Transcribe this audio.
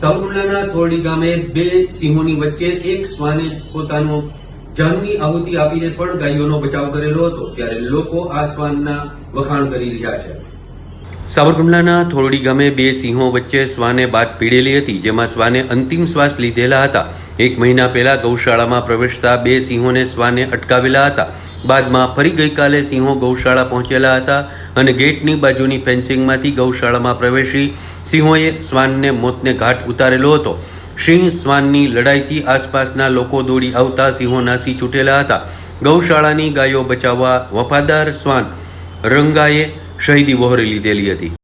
સાવરકુંડલાના થોરડી ગામે બે સિંહોની વચ્ચે એક શ્વાને પોતાનો જાનની આહુતિ આપીને પણ ગાયોનો બચાવ કરેલો હતો, ત્યારે લોકો આ શ્વાનના વખાણ કરી રહ્યા છે. સાવરકુંડલાના થોરડી ગામે બે સિંહો વચ્ચે શ્વાને બાદ પીડેલી હતી, જેમાં શ્વાને અંતિમ શ્વાસ લીધેલા હતા. એક મહિના પહેલા ગૌશાળામાં પ્રવેશતા બે સિંહોને શ્વાને અટકાવેલા હતા. બાદમાં ફરી ગઈકાલે સિંહો ગૌશાળા પહોંચેલા હતા અને ગેટની બાજુની ફેન્સિંગમાંથી ગૌશાળામાં પ્રવેશી સિંહોએ શ્વાનને મોતને ઘાટ ઉતારેલો હતો. સિંહ શ્વાનની લડાઈથી આસપાસના લોકો દોડી આવતા સિંહો નાસી છૂટેલા હતા. ગૌશાળાની ગાયો બચાવવા વફાદાર શ્વાન રંગાએ શહીદી વહોરી લીધેલી હતી.